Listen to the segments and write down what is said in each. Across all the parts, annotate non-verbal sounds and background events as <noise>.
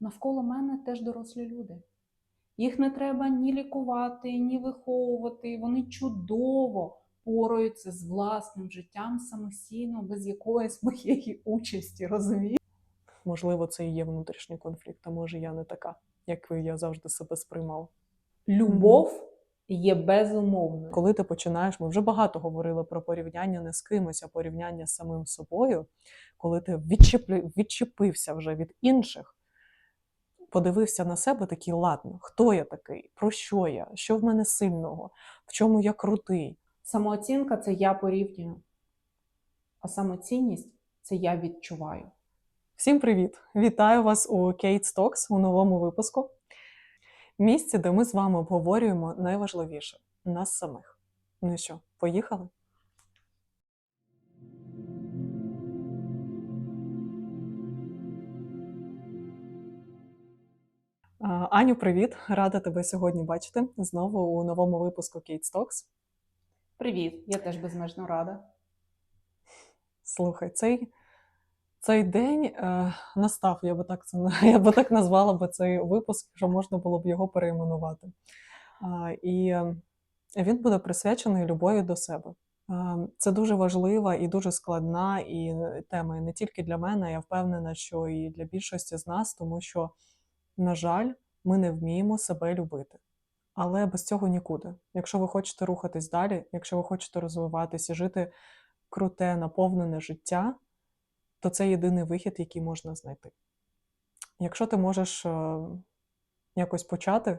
навколо мене теж дорослі люди. Їх не треба ні лікувати, ні виховувати. Вони чудово пораються з власним життям самостійно, без якоїсь <laughs> моєї участі, розумієш? Можливо, це і є внутрішній конфлікт, а може я не така, як я завжди себе сприймав. Любов є безумовною. Коли ти починаєш, ми вже багато говорили про порівняння не з кимось, а порівняння з самим собою, коли ти відчепився вже від інших, подивився на себе такий, ладно, хто я такий, про що я, що в мене сильного, в чому я крутий. Самооцінка це я порівнюю, а самоцінність це я відчуваю. Всім привіт! Вітаю вас у Kate Talks у новому випуску. Місці, де ми з вами обговорюємо найважливіше нас самих. Ну що, поїхали? Аню, привіт! Рада тебе сьогодні бачити знову у новому випуску Kate Talks. Привіт, я теж безмежно рада. Слухай, цей, цей день е, настав, я би так це <laughs> я би так назвала би цей випуск, що можна було б його перейменувати. А, і е, він буде присвячений любові до себе. А, це дуже важлива і дуже складна і тема і не тільки для мене, я впевнена, що і для більшості з нас, тому що, на жаль, ми не вміємо себе любити. Але без цього нікуди. Якщо ви хочете рухатись далі, якщо ви хочете розвиватися, жити круте, наповнене життя, то це єдиний вихід, який можна знайти. Якщо ти можеш е, якось почати,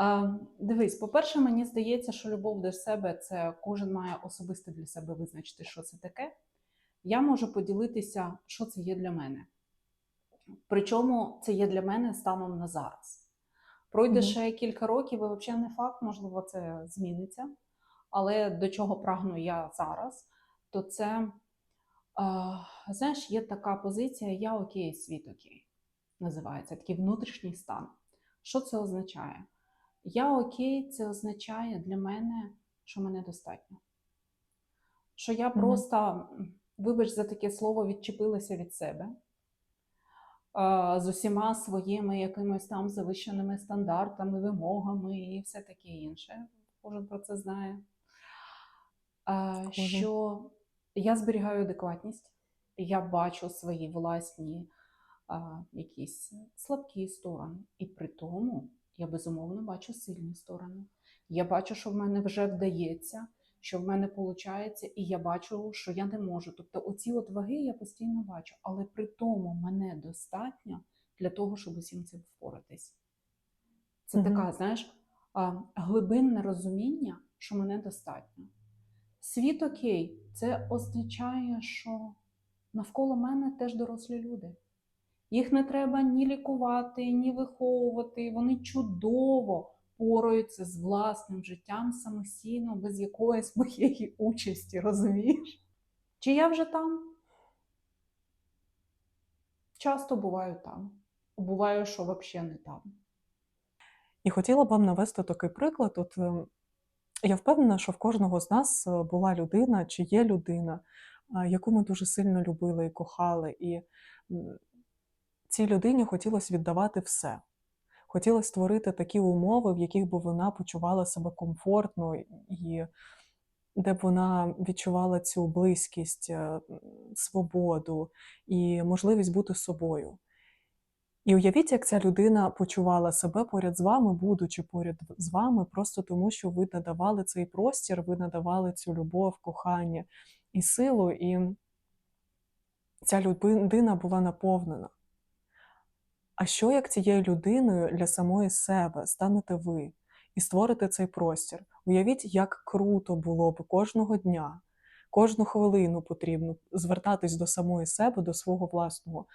А, дивись, по-перше, мені здається, що любов до себе це кожен має особисто для себе визначити, що це таке. Я можу поділитися, що це є для мене. Причому це є для мене станом на зараз. Пройде Мгм. ще кілька років, і взагалі не факт, можливо, це зміниться. Але до чого прагну я зараз, то це, знаєш, є така позиція Я окей, світ окей. Називається такий внутрішній стан. Що це означає? Я окей, це означає для мене, що мене достатньо. Що я Мгм. просто, м, вибач за таке слово, відчепилася від себе з усіма своїми якимись там завищеними стандартами, вимогами і все таке інше. Кожен про це знає. Схоже. Що я зберігаю адекватність, я бачу свої власні а, якісь слабкі сторони. І при тому я безумовно бачу сильні сторони. Я бачу, що в мене вже вдається, що в мене виходить, і я бачу, що я не можу. Тобто, оці от ваги я постійно бачу, але при тому мене достатньо для того, щоб усім цим впоратись. Це Мгм. така, знаєш, глибинне розуміння, що мене достатньо. Світ окей, це означає, що навколо мене теж дорослі люди. Їх не треба ні лікувати, ні виховувати. Вони чудово пораються з власним життям самостійно, без якоїсь <laughs> моєї участі, розумієш? Чи я вже там? Часто буваю там. Буваю, що взагалі не там. І хотіла б вам навести такий приклад. От е, я впевнена, що в кожного з нас е, була людина чи є людина, яку ми дуже сильно любили і кохали. І цій людині хотілося віддавати все. Хотілося створити такі умови, в яких би вона почувала себе комфортно і де б вона відчувала цю близькість, е, свободу і можливість бути собою. І уявіть, як ця людина почувала себе поряд з вами, будучи поряд з вами, просто тому, що ви надавали цей простір, ви надавали цю любов, кохання і силу, і ця людина була наповнена. А що як цією людиною для самої себе станете ви і створите цей простір? Уявіть, як круто було б кожного дня, кожну хвилину потрібно звертатись до самої себе, до свого власного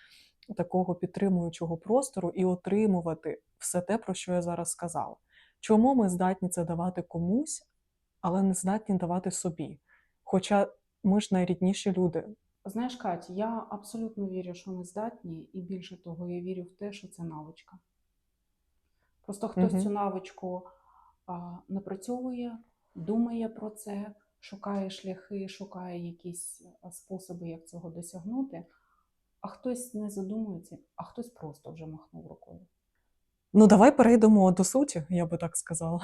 такого підтримуючого простору і отримувати все те, про що я зараз сказала. Чому ми здатні це давати комусь, але не здатні давати собі? Хоча ми ж найрідніші люди. Знаєш, Кать, я абсолютно вірю, що ми здатні, і більше того, я вірю в те, що це навичка. Просто хтось Мгм. цю навичку а, напрацьовує, думає про це, шукає шляхи, шукає якісь способи, як цього досягнути. а хтось не задумується, а хтось просто вже махнув рукою. Ну, давай перейдемо до суті, я би так сказала.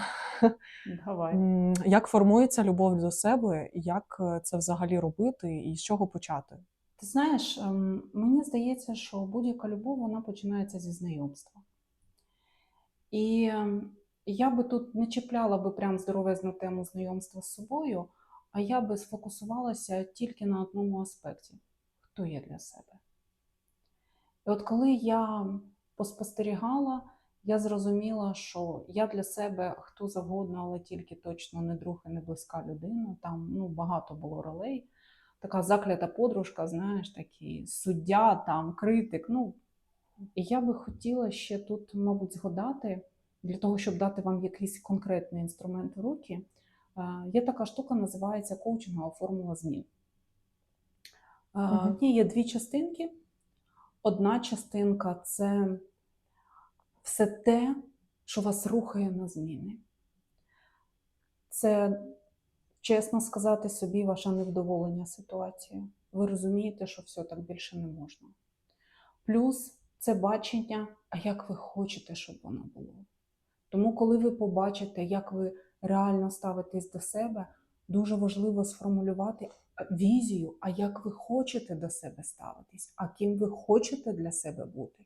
Давай. Як формується любов до себе, як е, це взагалі робити і з чого почати? Ти знаєш, ем, мені здається, що будь-яка любов вона починається зі знайомства. І ем, я би тут не чіпляла би прям здоровезну тему знайомства з собою, а я би сфокусувалася тільки на одному аспекті хто я для себе. І от коли я поспостерігала, я зрозуміла, що я для себе хто завгодно, але тільки точно не друг і не близька людина. Там ну, багато було ролей. Така заклята подружка, знаєш, такий суддя, там, критик. Ну, і я би хотіла ще тут, мабуть, згадати, для того, щоб дати вам якийсь конкретний інструмент в руки. е, Є така штука, називається коучингова формула змін. Е, В ній є дві частинки. Одна частинка це все те, що вас рухає на зміни. Це, чесно сказати собі, ваше невдоволення ситуацією. Ви розумієте, що все так більше не можна. Плюс це бачення, а як ви хочете, щоб воно було. Тому, коли ви побачите, як ви реально ставитесь до себе, дуже важливо сформулювати візію, а як ви хочете до себе ставитись, а ким ви хочете для себе бути.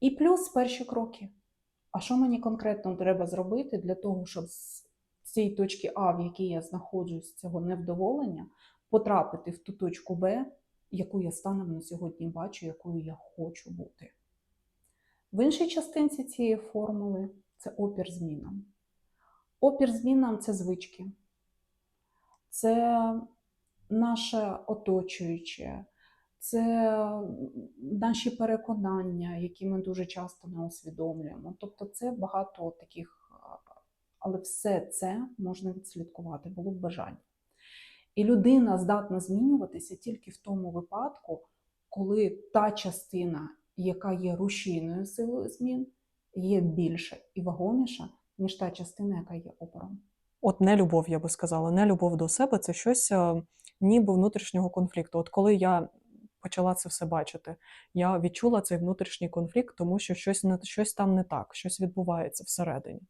І плюс перші кроки. А що мені конкретно треба зробити для того, щоб з цієї точки А, в якій я знаходжусь, цього невдоволення, потрапити в ту точку Б, яку я станом на сьогодні бачу, якою я хочу бути. В іншій частинці цієї формули це опір змінам. Опір змінам це звички, це наше оточуюче, це наші переконання, які ми дуже часто не усвідомлюємо. Тобто, це багато таких, але все це можна відслідкувати, було б бажання. І людина здатна змінюватися тільки в тому випадку, коли та частина, яка є рушійною силою змін, є більша і вагоміша, ніж та частина, яка є опором. От не любов, я би сказала, не любов до себе це щось ніби внутрішнього конфлікту. От коли я почала це все бачити, я відчула цей внутрішній конфлікт, тому що щось не щось там не так, щось відбувається всередині.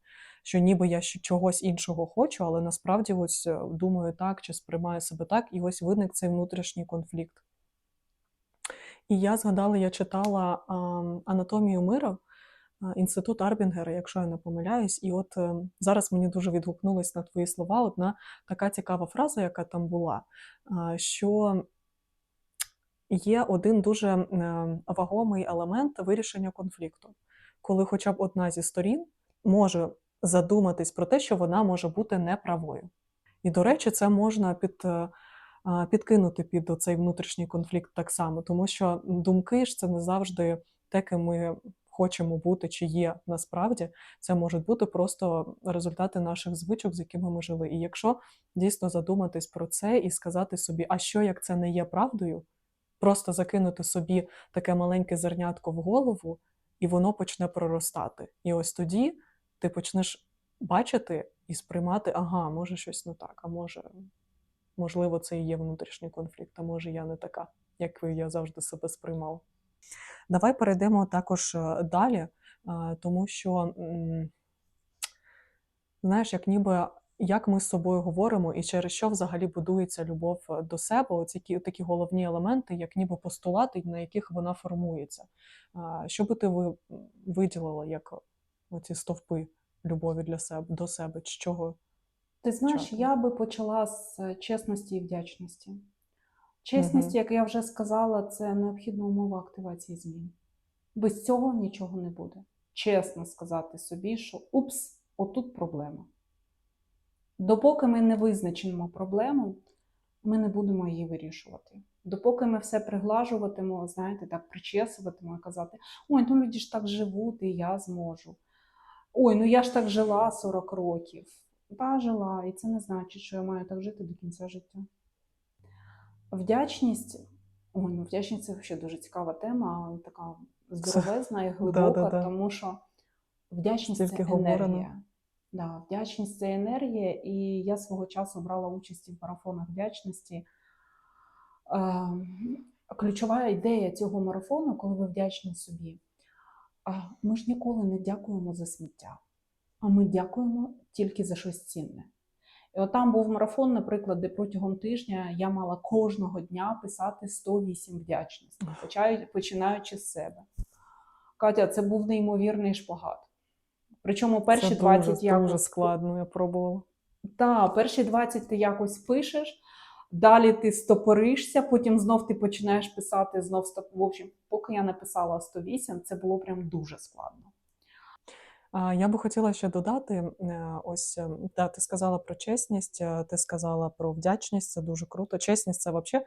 Що ніби я чогось іншого хочу, але насправді ось е, думаю так чи сприймаю себе так, і ось виник цей внутрішній конфлікт. І я згадала, я читала анатомію миру, а, інститут Арбінгера, якщо я не помиляюсь. І от е, зараз мені дуже відгукнулась на твої слова одна така цікава фраза, яка там була, що є один дуже е, вагомий елемент вирішення конфлікту, коли хоча б одна зі сторін може задуматись про те, що вона може бути неправою. І, до речі, це можна під, е, підкинути під цей внутрішній конфлікт так само, тому що думки ж це не завжди те, ким ми хочемо бути чи є насправді. Це можуть бути просто результати наших звичок, з якими ми жили. І якщо дійсно задуматись про це і сказати собі, а що як це не є правдою, просто закинути собі таке маленьке зернятко в голову, і воно почне проростати. І ось тоді ти почнеш бачити і сприймати, ага, може щось не так, а може, можливо, це і є внутрішній конфлікт, а може я не така, як я завжди себе сприймав. Давай перейдемо також е, далі, е, тому що, знаєш, як ніби як ми з собою говоримо і через що взагалі будується любов е, до себе, оці такі головні елементи, як ніби постулати, на яких вона формується. Що би ти ви- виділила як оці стовпи любові для себе до себе? З чого? Ти знаєш, я би почала з е, чесності і вдячності. Чесність, Мгм. як я вже сказала, це необхідна умова активації змін. Без цього нічого не буде. Чесно сказати собі, що упс, отут проблема. Допоки ми не визначимо проблему, ми не будемо її вирішувати. Допоки ми все приглажуватимо, знаєте, так причесуватимо і казати: ой, ну люди ж так живуть, і я зможу. Ой, ну я ж так жила 40 років. Та жила, і це не значить, що я маю так жити до кінця життя. Вдячність. Ой, ну вдячність це взагалі дуже цікава тема, така здоровезна і глибока, тому що вдячність це енергія. Да, вдячність це енергія, і я свого часу брала участь в марафонах вдячності. Ем, ключова ідея цього марафону, коли ви вдячні собі. Ми ж ніколи не дякуємо за сміття, а ми дякуємо тільки за щось цінне. І от там був марафон, наприклад, де протягом тижня я мала кожного дня писати 108 вдячностей, починаючи з себе. Катя, це був неймовірний шпагат. Причому перші це 20 дуже, якось дуже складно, я пробувала. так, перші 20 ти якось пишеш, далі ти стопоришся, потім знов ти починаєш писати, знов стоп. В общем, поки я написала 108, це було прям дуже складно. Я би хотіла ще додати: е, ось да, ти сказала про чесність, е, ти сказала про вдячність, це дуже круто. Чесність це взагалі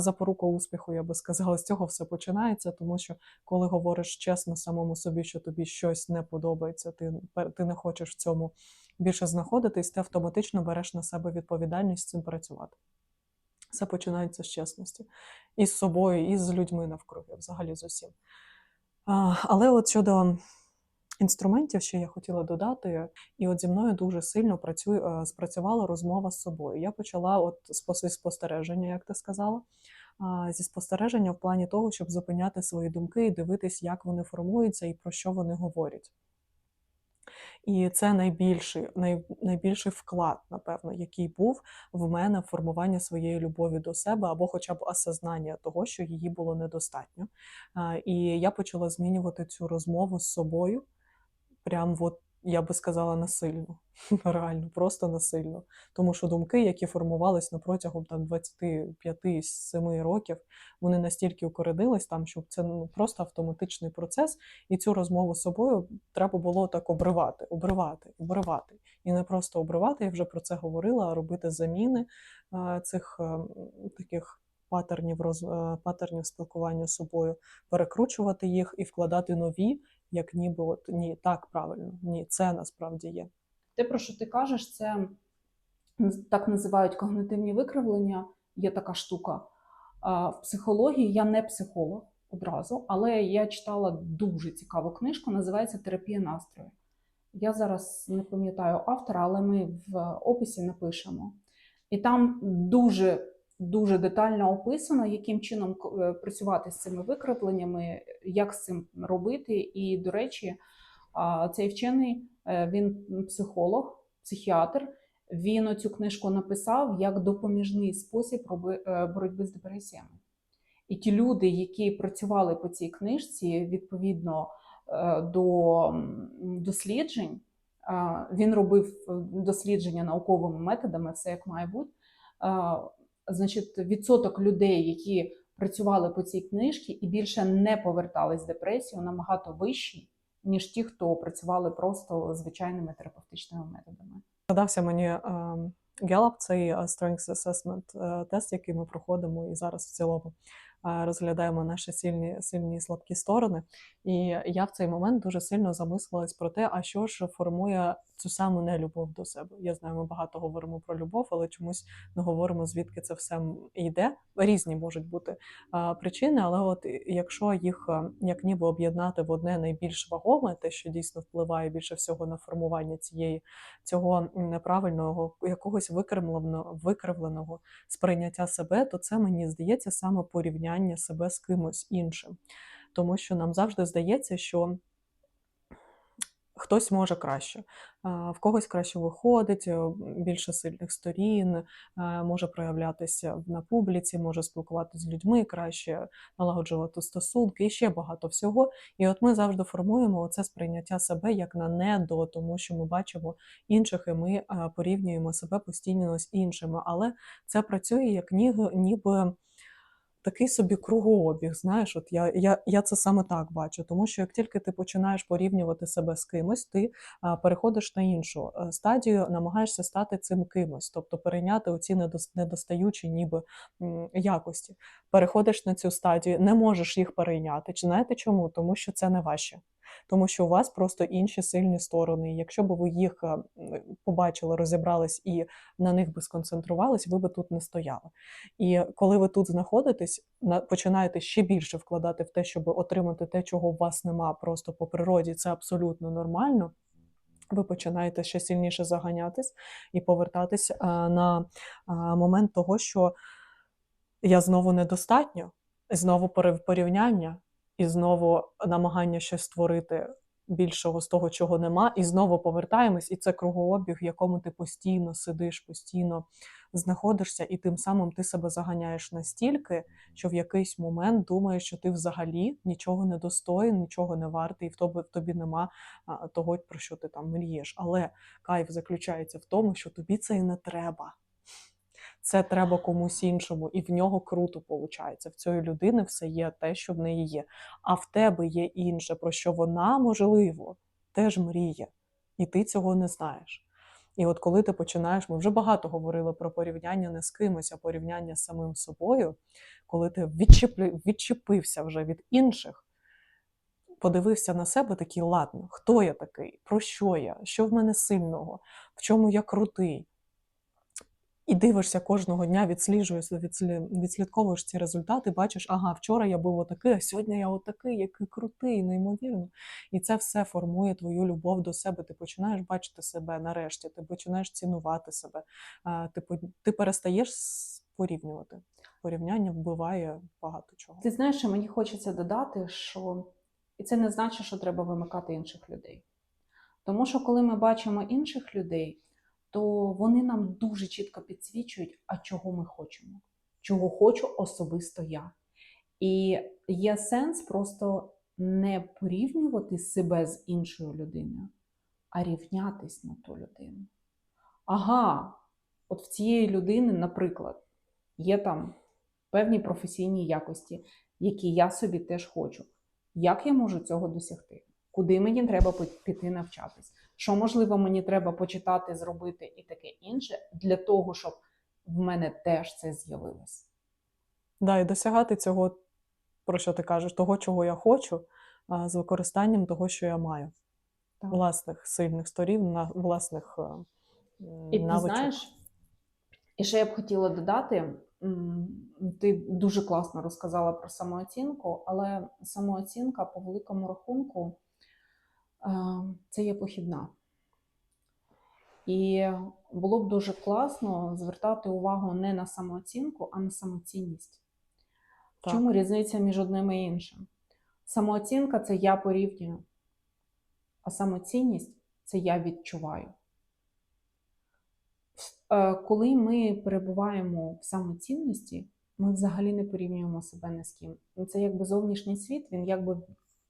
запорука успіху, я би сказала. З цього все починається, тому що коли говориш чесно самому собі, що тобі щось не подобається, ти, ти не хочеш в цьому більше знаходитись, ти автоматично береш на себе відповідальність з цим працювати. Все починається з чесності. І з собою, і з людьми навкруги, взагалі з усім. Але от щодо інструментів, що я хотіла додати, і от зі мною дуже сильно працює, е, спрацювала розмова з собою. Я почала от спостереження, як ти сказала, зі спостереження в плані того, щоб зупиняти свої думки і дивитись, як вони формуються і про що вони говорять. І це найбільший, най, найбільший вклад, напевно, який був в мене в формуванні своєї любові до себе, або хоча б осознання того, що її було недостатньо. І я почала змінювати цю розмову з собою, прям от, я би сказала, насильно. <laughs> Реально, просто насильно. Тому що думки, які формувались на протягом там 25-7 років, вони настільки укоренились там, що це ну, просто автоматичний процес, і цю розмову з собою треба було так обривати, обривати, обривати. І не просто обривати, я вже про це говорила, а робити заміни е, цих е, м, таких патернів, роз, е, патернів спілкування з собою, перекручувати їх і вкладати нові, як ніби от ні, так правильно, ні, це насправді є. Те, про що ти кажеш, це так називають когнитивні викривлення. Є така штука. В психології я не психолог одразу, але я читала дуже цікаву книжку, називається Терапія настрою. Я зараз не пам'ятаю автора, але ми в описі напишемо. І там дуже дуже детально описано, яким чином е, працювати з цими викривленнями, як з цим робити. І, до речі, цей вчений е, він психолог, психіатр. Він цю книжку написав як допоміжний спосіб е, боротьби з депресіями. І ті люди, які працювали по цій книжці, відповідно до досліджень, він робив дослідження науковими методами, все як має бути. Е, Значить, відсоток людей, які працювали по цій книжці і більше не повертались з депресією, набагато вищий, ніж ті, хто працювали просто звичайними терапевтичними методами. Згадався мені ем, Gallup, цей е, Strengths Assessment е, тест, який ми проходимо і зараз в цілому е, розглядаємо наші сильні, сильні і слабкі сторони. І я в цей момент дуже сильно замислилась про те, а що ж формує цю саму нелюбов до себе. Я знаю, ми багато говоримо про любов, але чомусь не говоримо, звідки це все йде. Різні можуть бути причини, але от якщо їх е, як ніби об'єднати в одне найбільш вагоме, те, що дійсно впливає більше всього на формування цієї цього неправильного якогось викривленого, викривленого сприйняття себе, то це мені здається саме порівняння себе з кимось іншим. Тому що нам завжди здається, що хтось може краще, в когось краще виходить, е, більше сильних сторін, е, може проявлятися на публіці, може спілкуватися з людьми краще, налагоджувати стосунки і ще багато всього. І от ми завжди формуємо оце сприйняття себе як на недо, тому що ми бачимо інших, і ми е, порівнюємо себе постійно з іншими. Але це працює як ніби такий собі кругообіг. Знаєш, от я, я, я це саме так бачу. Тому що як тільки ти починаєш порівнювати себе з кимось, ти переходиш на іншу е, стадію, намагаєшся стати цим кимось, тобто перейняти оці недос- недостаючі ніби якості. Переходиш на цю стадію, не можеш їх перейняти. Чи знаєте чому? Тому що це не ваші. Тому що у вас просто інші сильні сторони. Якщо б ви їх е, побачили, розібрались і на них би сконцентрувались, ви би тут не стояли. І коли ви тут знаходитесь, починаєте ще більше вкладати в те, щоб отримати те, чого у вас нема просто по природі, це абсолютно нормально. Ви починаєте ще сильніше заганятись і повертатись а, на а, момент того, що я знову недостатньо. знову порівняння, і знову намагання щось створити більшого з того, чого нема, і знову повертаємось, і це кругообіг, в якому ти постійно сидиш, постійно знаходишся, і тим самим ти себе заганяєш настільки, що в якийсь момент думаєш, що ти взагалі нічого не достоїн, нічого не вартий, і в тобі, в тобі нема того, про що ти там мрієш. Але кайф заключається в тому, що тобі це і не треба. Це треба комусь іншому, і в нього круто виходить. В цієї людини все є те, що в неї є. А в тебе є інше, про що вона, можливо, теж мріє, і ти цього не знаєш. І от коли ти починаєш, ми вже багато говорили про порівняння не з кимось, а порівняння з самим собою, коли ти відчепився вже від інших, подивився на себе такий, ладно, хто я такий, про що я, що в мене сильного, в чому я крутий. І дивишся кожного дня, відсліджуєш, відслідковуєш ці результати, бачиш, ага, вчора я був отакий, а сьогодні я отакий, який крутий, неймовірно. І це все формує твою любов до себе. Ти починаєш бачити себе нарешті, ти починаєш цінувати себе. Ти, по- ти перестаєш порівнювати. Порівняння вбиває багато чого. Ти знаєш, що мені хочеться додати, що і це не значить, що треба вимикати інших людей. Тому що коли ми бачимо інших людей, то вони нам дуже чітко підсвічують, а чого ми хочемо, чого хочу особисто я. І є сенс просто не порівнювати себе з іншою людиною, а рівнятись на ту людину. Ага, от в цієї людини, наприклад, є там певні професійні якості, які я собі теж хочу. Як я можу цього досягти? Куди мені треба піти навчатись? Що можливо мені треба почитати, зробити і таке інше для того, щоб в мене теж це з'явилось. Да, і досягати цього, про що ти кажеш, того, чого я хочу, з використанням того, що я маю. Так. Власних сильних сторін, на власних е, І навичок. знаєш, і ще я б хотіла додати: ти дуже класно розказала про самооцінку, але самооцінка по великому рахунку це є похідна. І було б дуже класно звертати увагу не на самооцінку, а на самоцінність. В Так. чому різниця між одним і іншим? Самооцінка це я порівнюю, а самоцінність це я відчуваю. Е, Коли ми перебуваємо в самоцінності, ми взагалі не порівнюємо себе ні з ким. Це якби зовнішній світ, він якби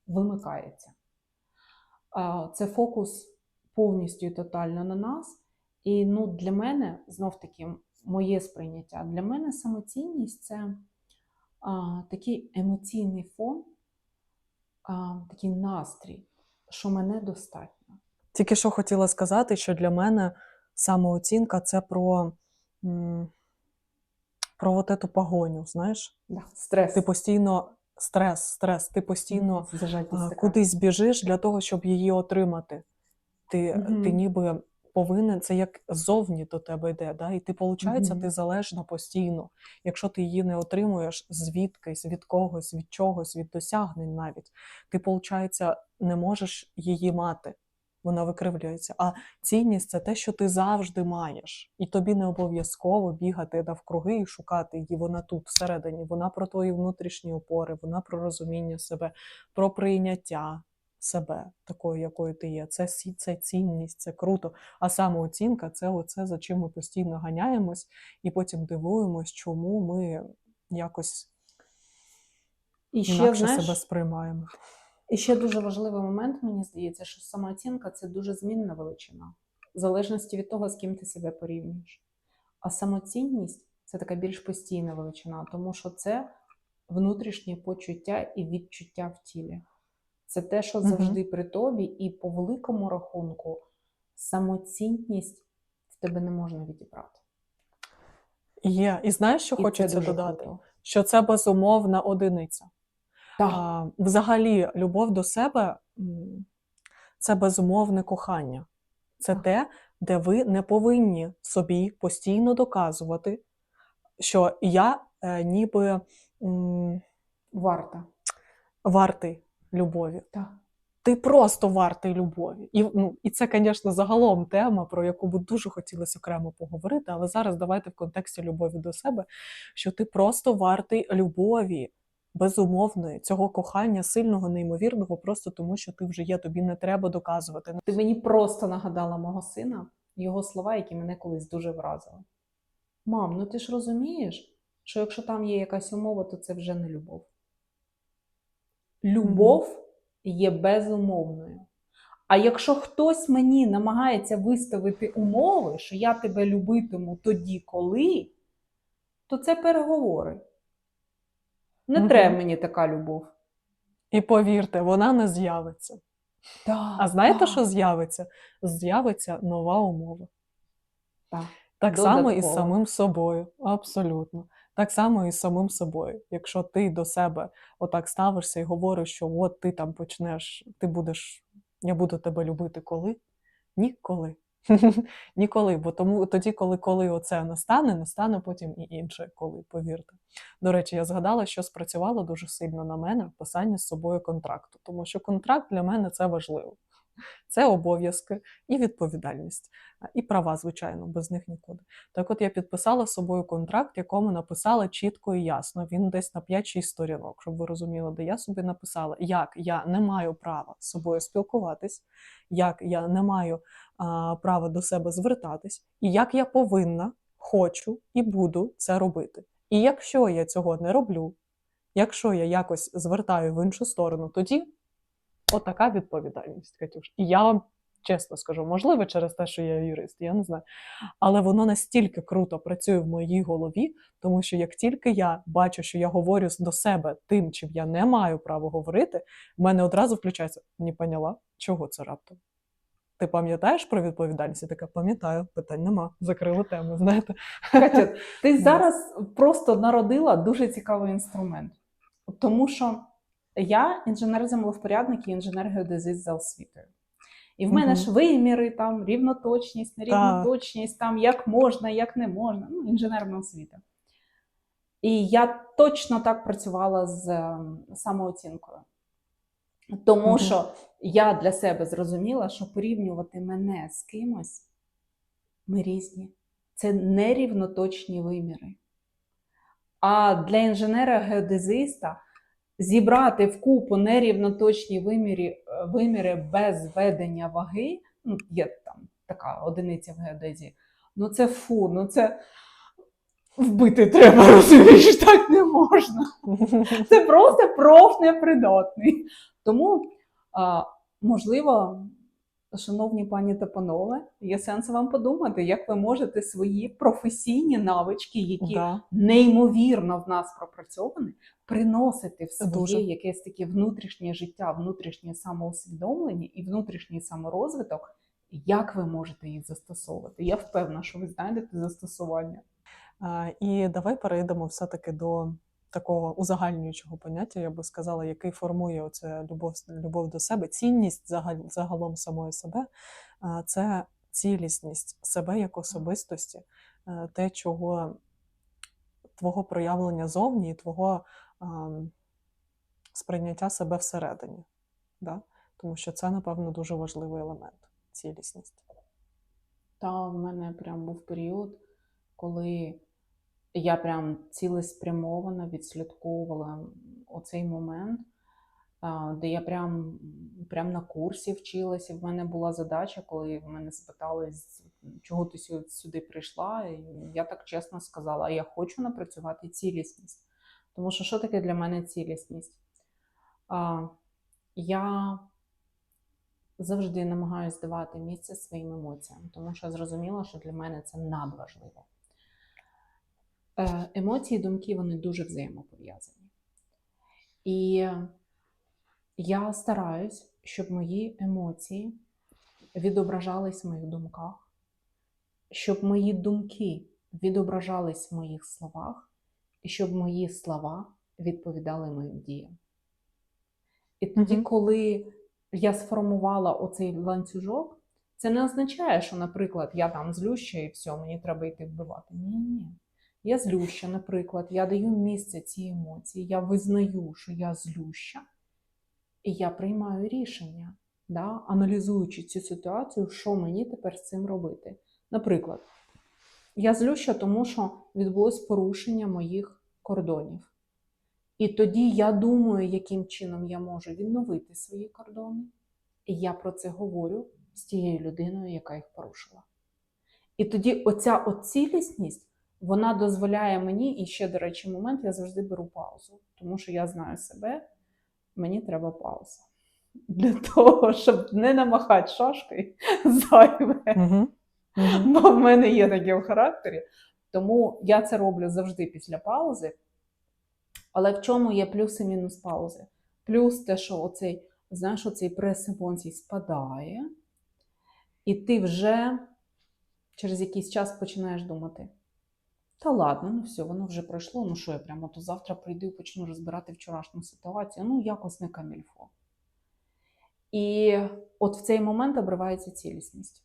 вимикається. Це фокус повністю і тотально на нас. І ну, для мене, знов таки, моє сприйняття, для мене самоцінність це а, такий емоційний фон, а, такий настрій, що мене достатньо. Тільки що хотіла сказати, що для мене самооцінка це про, м, про от ету погоню, знаєш? Да, стрес. Ти постійно стрес, стрес, ти постійно а, кудись біжиш для того, щоб її отримати. Ти, Мгм. ти ніби повинен, це як ззовні до тебе йде, да? і ти, виходить, Мгм. ти залежна постійно. Якщо ти її не отримуєш звідкись, від когось, від чогось, від досягнень навіть, ти, виходить, не можеш її мати. Вона викривлюється. А цінність це те, що ти завжди маєш. І тобі не обов'язково бігати навкруги і шукати її. Вона тут всередині. Вона про твої внутрішні опори, вона про розуміння себе, про прийняття себе, такою, якою ти є. Це, це цінність, це круто. А самооцінка це оце, за чим ми постійно ганяємось, і потім дивуємось, чому ми якось І ще, інакше знаєш, себе сприймаємо. І ще дуже важливий момент, мені здається, що самооцінка це дуже змінна величина, в залежності від того, з ким ти себе порівнюєш. А самоцінність це така більш постійна величина, тому що це внутрішнє почуття і відчуття в тілі. Це те, що завжди при тобі, і по великому рахунку самоцінність в тебе не можна відібрати. Є. І знаєш, що І хочеться додати? круто. Що це безумовна одиниця. А, взагалі, любов до себе це безумовне кохання. Це Так. те, де ви не повинні собі постійно доказувати, що я е, ніби м, Варта. вартий любові. Так. Ти просто вартий любові. І, ну, і це, звісно, загалом тема, про яку би дуже хотілося окремо поговорити, але зараз давайте в контексті любові до себе, що ти просто вартий любові. Безумовної, цього кохання сильного, неймовірного, просто тому що ти вже є, тобі не треба доказувати. Ти мені просто нагадала мого сина, його слова, які мене колись дуже вразили. Мам, ну ти ж розумієш, що якщо там є якась умова, то це вже не любов. Любов є безумовною. А якщо хтось мені намагається виставити умови, що я тебе любитиму тоді, коли, то це переговори. Не Мгм. треба мені така любов. І повірте, вона не з'явиться. Так, А знаєте, так, що з'явиться? З'явиться нова умова. так. Так само і з самим собою. Абсолютно. Так само і з самим собою. Якщо ти до себе отак ставишся і говориш, що от ти там почнеш, ти будеш, я буду тебе любити коли? Ніколи. <laughs> Ніколи. Бо тому тоді, коли, коли оце настане, настане потім і інше, коли, повірте. До речі, я згадала, що спрацювало дуже сильно на мене вписання з собою контракту, тому що контракт для мене це важливо. Це обов'язки і відповідальність, і права, звичайно, без них нікуди. Так от я підписала з собою контракт, якому написала чітко і ясно. Він десь на 5-6 сторінок, щоб ви розуміли, де я собі написала, як я не маю права з собою спілкуватись, як я не маю а, права до себе звертатись, і як я повинна, хочу і буду це робити. І якщо я цього не роблю, якщо я якось звертаю в іншу сторону, тоді отака відповідальність, Катюш. І я вам чесно скажу, можливо, через те, що я юрист, я не знаю. Але воно настільки круто працює в моїй голові, тому що як тільки я бачу, що я говорю до себе тим, чим я не маю права говорити, в мене одразу включається: не поняла, чого це раптом. Ти пам'ятаєш про відповідальність? Я така, пам'ятаю, питань нема. Закрили тему, знаєте. Катя, ти <laughs> зараз просто народила дуже цікавий інструмент. Тому що я інженер-землевпорядник і інженер-геодезист за освітою. І в мене Мгм. ж виміри, там, рівноточність, нерівноточність, там, як можна, як не можна. Ну, інженерна освіта. І я точно так працювала з ем, самооцінкою. Тому Мгм. що я для себе зрозуміла, що порівнювати мене з кимось ми різні. Це нерівноточні виміри. А для інженера-геодезиста зібрати вкупу нерівноточні виміри, е, виміри без ведення ваги, ну, є там така одиниця в геодезії, ну це фу, ну це вбити треба, <laughs> розумієш, так не можна. Це <laughs> просто профнепридатний. Тому, а, шановні пані та панове, є сенс вам подумати, як ви можете свої професійні навички, які Да. неймовірно в нас пропрацьовані, приносити в своє Дуже. якесь таке внутрішнє життя, внутрішнє самоусвідомлення і внутрішній саморозвиток. Як ви можете їх застосовувати? Я впевнена, що ви знайдете застосування. І давай перейдемо все-таки до такого узагальнюючого поняття, я би сказала, який формує оце любов, любов до себе, цінність загалом самої себе. Це цілісність себе як особистості, е, те, чого твого проявлення зовні і твого сприйняття себе всередині. Да? Тому що це, напевно, дуже важливий елемент цілісність. Та в мене прям був період, коли я прям цілеспрямовано відслідковувала оцей момент, де я прям, прям на курсі вчилася. В мене була задача, коли в мене спитали, чого ти сюди прийшла. І я так чесно сказала, я хочу напрацювати цілісність. Тому що що таке для мене цілісність? Я завжди намагаюся давати місце своїм емоціям, тому що зрозуміла, що для мене це надважливо. Е, Емоції, думки вони дуже взаємопов'язані. І я стараюсь, щоб мої емоції відображались в моїх думках, щоб мої думки відображались в моїх словах, і щоб мої слова відповідали моїм діям. І тоді, коли я сформувала оцей ланцюжок, це не означає, що, наприклад, я там злюща і все, мені треба йти вбивати. Ні, ні. Я злюща, наприклад, я даю місце цій емоції, я визнаю, що я злюща, і я приймаю рішення, да, аналізуючи цю ситуацію, що мені тепер з цим робити. Наприклад, я злюща, тому що відбулось порушення моїх кордонів. І тоді я думаю, яким чином я можу відновити свої кордони. І я про це говорю з тією людиною, яка їх порушила. І тоді оця цілісність, вона дозволяє мені, і ще, до речі, момент, я завжди беру паузу, тому що я знаю себе, мені треба пауза. Для <laughs> того, щоб не намахати шашкою <laughs> зайве. Угу. Угу. Бо в мене є таке в характері. Тому я це роблю завжди після паузи. Але в чому є плюс і мінус паузи? Плюс те, що оцей, знаєш, оцей прес емоцій спадає, і ти вже через якийсь час починаєш думати: та ладно, ну все, воно вже пройшло. Ну що я прямо то завтра прийду і почну розбирати вчорашню ситуацію. Ну, якось не камільфо. І от в цей момент обривається цілісність.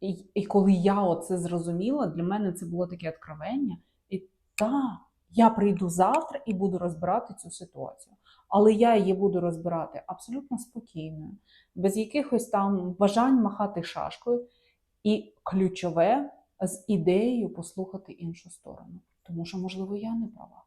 І, і коли я оце зрозуміла, для мене це було таке откровення. І так, я прийду завтра і буду розбирати цю ситуацію. Але я її буду розбирати абсолютно спокійно, без якихось там бажань махати шашкою. І ключове з ідеєю послухати іншу сторону. Тому що, можливо, я не права.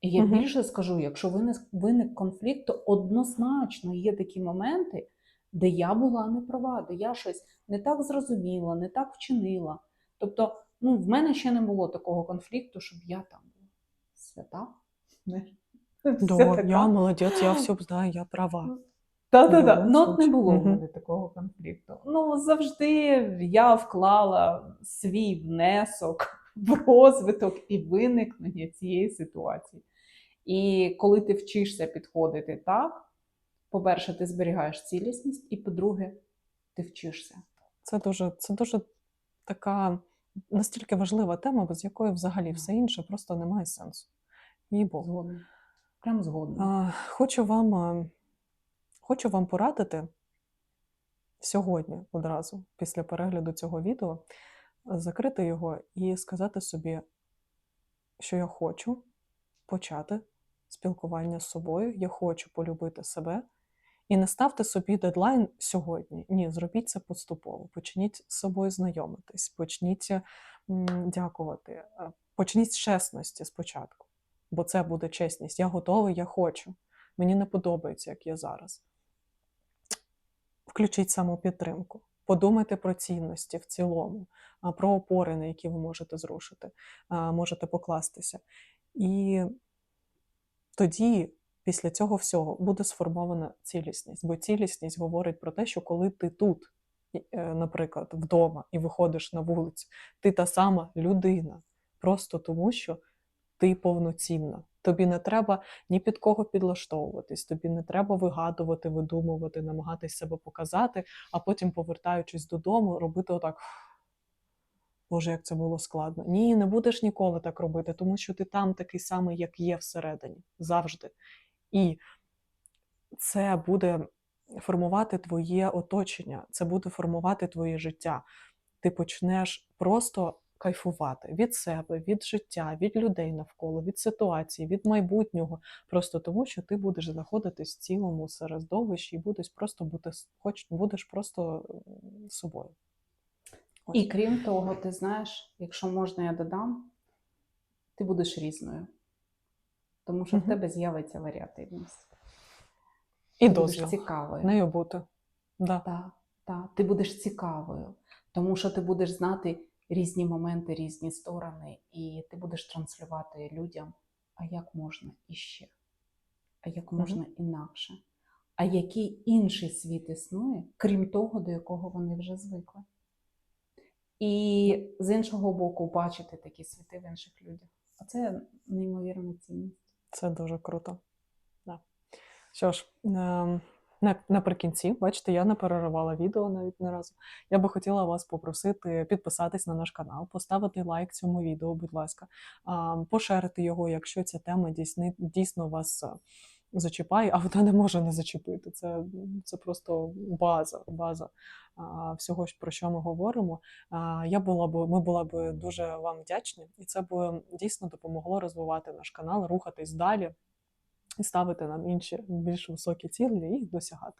І я Мгм. більше скажу, якщо виник, виник конфлікт, то однозначно є такі моменти, де я була не права, де я щось не так зрозуміла, не так вчинила. Тобто, ну, в мене ще не було такого конфлікту, щоб я там була свята. <laughs> Да, я молодець, я все знаю, я права. Та-та-та. Да, Ну, от не було в мене такого конфлікту. Ну, завжди я вклала свій внесок в розвиток і виникнення цієї ситуації. І коли ти вчишся підходити так, по-перше, ти зберігаєш цілісність, і по-друге, ти вчишся. Це дуже, це дуже така настільки важлива тема, без якої взагалі все інше просто не має сенсу. Їй Богу. Згодна. Прям згодна. Хочу вам, е, хочу вам порадити сьогодні одразу, після перегляду цього відео, закрити його і сказати собі, що я хочу почати спілкування з собою, я хочу полюбити себе. І не ставте собі дедлайн сьогодні. Ні, зробіть це поступово. Почніть з собою знайомитись, почніть дякувати, е, почніть з чесності спочатку, бо це буде чесність. Я готовий, я хочу. Мені не подобається, як я зараз. Включіть самопідтримку. Подумайте про цінності в цілому, про опори, на які ви можете зрушити, можете покластися. І тоді, після цього всього, буде сформована цілісність. Бо цілісність говорить про те, що коли ти тут, е, наприклад, вдома і виходиш на вулицю, ти та сама людина, просто тому що ти повноцінна. Тобі не треба ні під кого підлаштовуватись, тобі не треба вигадувати, видумувати, намагатись себе показати, а потім, повертаючись додому, робити отак. Боже, як це було складно. Ні, не будеш ніколи так робити, тому що ти там такий самий, як є всередині, завжди. І це буде формувати твоє оточення, це буде формувати твоє життя. Ти почнеш просто кайфувати від себе, від життя, від людей навколо, від ситуації, від майбутнього, просто тому, що ти будеш знаходитись в цілому середовищі і будеш просто бути хоч будеш просто собою. Ось. І крім того, ти знаєш, якщо можна, я додам, ти будеш різною. Тому що в тебе з'явиться варіативність. і ти будеш цікавою. нею бути. Да. Так, так, ти будеш цікавою, тому що ти будеш знати різні моменти, різні сторони, і ти будеш транслювати людям, а як можна іще, а як можна інакше, а який інший світ існує, крім того, до якого вони вже звикли. І з іншого боку, бачити такі світи в інших людях. А це неймовірна цінність. Це дуже круто. Да. Що ж, ем, наприкінці, бачите, я не переривала відео навіть не разу. Я би хотіла вас попросити підписатись на наш канал, поставити лайк цьому відео, будь ласка, а, поширити його, якщо ця тема дійсно, дійсно вас е, зачіпає, а вона не може не зачепити. Це, це просто база, база всього, про що ми говоримо. Я була б, ми була б дуже вам вдячні, і це б дійсно допомогло розвивати наш канал, рухатись далі ставити нам інші більш високі цілі і їх досягати.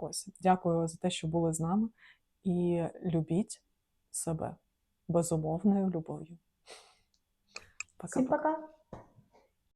Ось, дякую за те, що були з нами, і любіть себе безумовною любов'ю. Пока-пока. пока!